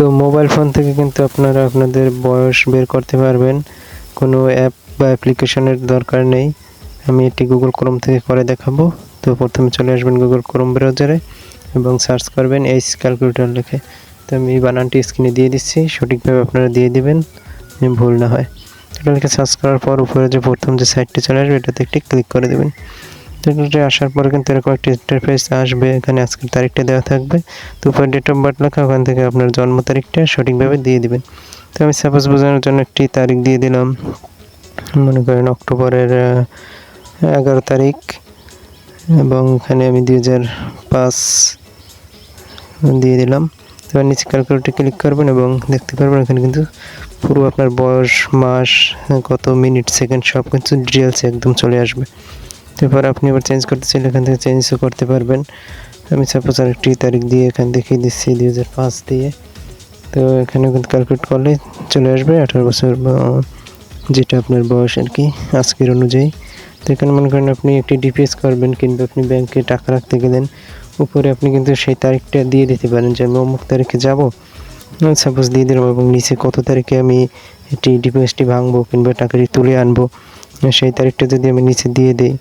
তো mobile phone থেকে কিন্তু আপনারা আপনাদের বয়স বের করতে পারবেন। কোনো অ্যাপ বা অ্যাপ্লিকেশনের দরকার নেই। আমি এটি গুগল ক্রোম থেকে করে দেখাবো। তো প্রথমে চলে আসবেন গুগল ক্রোম ব্রাউজারে এবং সার্চ করবেন এইচ ক্যালকুলেটর লিখে। তো আমি এই বানানটি স্ক্রিনে দিয়ে দিচ্ছি। সঠিকভাবে আপনারা দিয়ে দিবেন। ভুল না হয়। এটা লিখে সার্চ করার পর উপরে যে প্রথম যে সাইটটি চলে আসবে, এটাতে একটি ক্লিক করে দেবেন। এটাতে আসার পরে কিন্তু এরকম একটি ইন্টারফেস আসবে। এখানে আজকের তারিখটা দেওয়া থাকবে। তো উপরে ডেট অফ বার্থ লেখা, ওখান থেকে আপনার জন্ম তারিখটা সঠিকভাবে দিয়ে দিবেন। তো আমি সাপোজ বোঝানোর জন্য একটি তারিখ দিয়ে দিলাম। মনে করেন অক্টোবরের এগারো তারিখ। এবং এখানে আমি দুই হাজার পাঁচ দিয়ে দিলাম। এবার নিচে ক্যালকুলেটে ক্লিক করবেন এবং দেখতে পারবেন এখানে কিন্তু পুরো আপনার বয়স, মাস, কত মিনিট সেকেন্ড সব কিছু ডিটেলস একদম চলে আসবে। তারপর আপনি এবার চেঞ্জ করতে চাইলে এখান থেকে চেঞ্জও করতে পারবেন। আমি সাপোজ আরেকটি তারিখ দিয়ে এখানে দেখিয়ে দিচ্ছি, দুই হাজার পাঁচ দিয়ে। তো এখানে কিন্তু ক্যালকুলেট করলে চলে আসবে আঠারো বছর যেটা আপনার বয়স আর কি, আজকের অনুযায়ী। তো এখানে মনে করেন আপনি একটি ডিপিএস করবেন কিংবা আপনি ব্যাংকে টাকা রাখতে গেলেন, উপরে আপনি কিন্তু সেই তারিখটা দিয়ে দিতে পারেন যে আমি অমুক তারিখে যাব। সাপোজ দিয়ে দিলাম এবং নিচে কত তারিখে আমি এটি ডিপিএসটি ভাঙবো কিংবা টাকাটি তুলে আনব, সেই তারিখটা যদি আমি নিচে দিয়ে দিই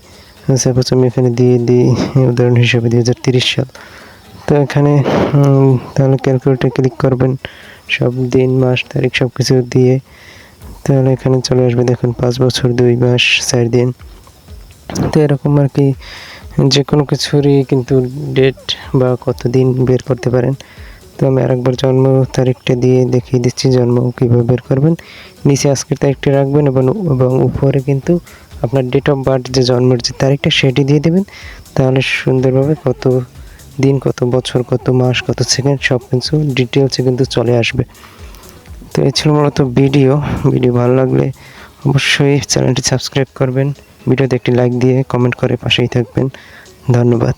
সাপোজ আমি এখানে দিয়ে দিই উদাহরণ হিসেবে দুই হাজার তিরিশ সাল। তো এখানে তাহলে ক্যালকুলেটে ক্লিক করবেন, সব দিন, মাস, তারিখ সব কিছু দিয়ে। তাহলে এখানে চলে আসবে, দেখুন, পাঁচ বছর, দুই মাস, চার দিন। তো এরকম আর কি যে কোনো কিছুরই কিন্তু ডেট বা কত দিন বের করতে পারেন। তো আমি আরেকবার জন্ম তারিখটা দিয়ে দেখিয়ে দিচ্ছি, জন্ম কীভাবে বের করবেন। নিচে আজকের তারিখটা রাখবেন এবং উপরে কিন্তু আপনার ডেট অফ বার্থ যে জন্মের যে তারিখটা সেটি দিয়ে দেবেন। তাহলে সুন্দরভাবে কত দিন, কত বছর, কত মাস, কত সেকেন্ড সব কিছু ডিটেলসে কিন্তু চলে আসবে। তো এই ছিল মূলত ভিডিও ভিডিও ভালো লাগলে অবশ্যই চ্যানেলটি সাবস্ক্রাইব করবেন। ভিডিওতে একটি লাইক দিয়ে কমেন্ট করে পাশেই থাকবেন। ধন্যবাদ।